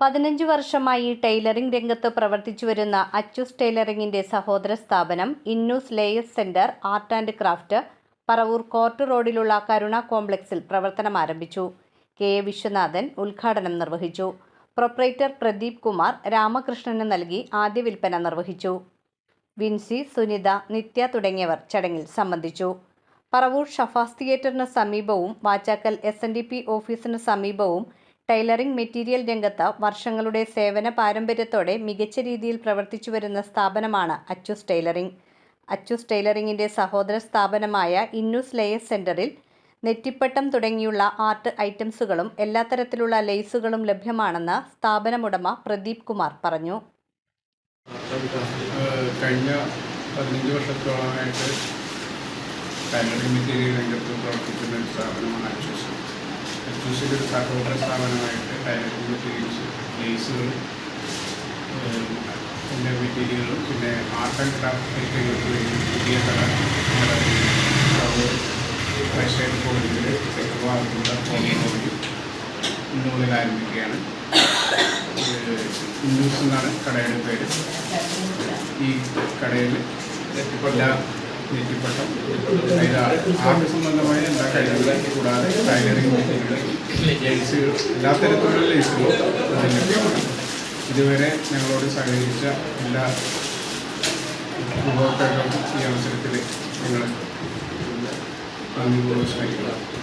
പതിനഞ്ച് വർഷമായി ടൈലറിംഗ് രംഗത്ത് പ്രവർത്തിച്ചു വരുന്ന അച്ചൂസ് ടൈലറിംഗിന്റെ സഹോദര സ്ഥാപനം Innoos layers centre art and craft Paravur court റോഡിലുള്ള കരുണ കോംപ്ലക്സിൽ പ്രവർത്തനം ആരംഭിച്ചു. കെ എ വിശ്വനാഥൻ ഉദ്ഘാടനം നിർവഹിച്ചു. പ്രൊപ്പറേറ്റർ പ്രദീപ് കുമാർ രാമകൃഷ്ണന് നൽകി ആദ്യ വിൽപ്പന നിർവഹിച്ചു. വിൻസി സുനിത നിത്യ തുടങ്ങിയവർ ചടങ്ങിൽ സംബന്ധിച്ചു. പറവൂർ ഷഫാസ് തിയേറ്ററിന് സമീപവും വാച്ചാക്കൽ എസ് ഓഫീസിന് സമീപവും ടൈലറിംഗ് മെറ്റീരിയൽ രംഗത്ത് വർഷങ്ങളുടെ സേവന പാരമ്പര്യത്തോടെ മികച്ച രീതിയിൽ പ്രവർത്തിച്ചു വരുന്ന സ്ഥാപനമാണ് അച്ചൂസ് ടൈലറിംഗ്. അച്ചൂസ് ടൈലറിംഗിന്റെ സഹോദര സ്ഥാപനമായ ഇന്നുസ് ലേയസ് സെന്ററിൽ നെറ്റിപ്പട്ടം തുടങ്ങിയുള്ള ആർട്ട് ഐറ്റംസുകളും എല്ലാ തരത്തിലുള്ള ലേസുകളും ലഭ്യമാണെന്ന് സ്ഥാപനമുടമ പ്രദീപ് കുമാർ പറഞ്ഞു. കഴിഞ്ഞ പതിനഞ്ച് വർഷത്തോളമായിട്ട് ടൈലറിംഗ് മെറ്റീരിയൽ രംഗത്ത് പ്രവർത്തിക്കുന്ന ഒരു സ്ഥാപനമാണ് അച്ചൂസിന്റെ ഒരു സഹോദര സ്ഥാപനമായിട്ട് കാര്യങ്ങൾ മെറ്റീരിയൽസ് ലേസുകൾ പിന്നെ മെറ്റീരിയലുകളും പിന്നെ ആർട്ട് ആൻഡ് ക്രാഫ്റ്റ് ഐറ്റങ്ങൾക്ക് വേണ്ടി പുതിയ കട വൈശാഖ കോളേജിൽ തെക്കുവാർക്കുള്ള ഇന്നുമുതൽ ആരംഭിക്കുകയാണ്. ഇൻഡൂസ് എന്നാണ് കടയുടെ പേര്? ഈ കടയിൽ എല്ലാ നെറ്റിപ്പട്ടം ആർട്ട് സംബന്ധമായ എല്ലാ കഴിവുകളും കൂടാതെ ടൈലറിംഗ് മെറ്റീരിയൽ എല്ലാ തരത്തിലുള്ള ലേസുകളും ഇതിൽ ലഭ്യമാണ് ഇതുവരെ ഞങ്ങളോട് സഹകരിച്ച എല്ലാ ഉപഭോക്താക്കൾക്കും ഈ അവസരത്തിൽ ഞങ്ങൾ നന്ദിപൂർവം സ്മരിക്കുന്നു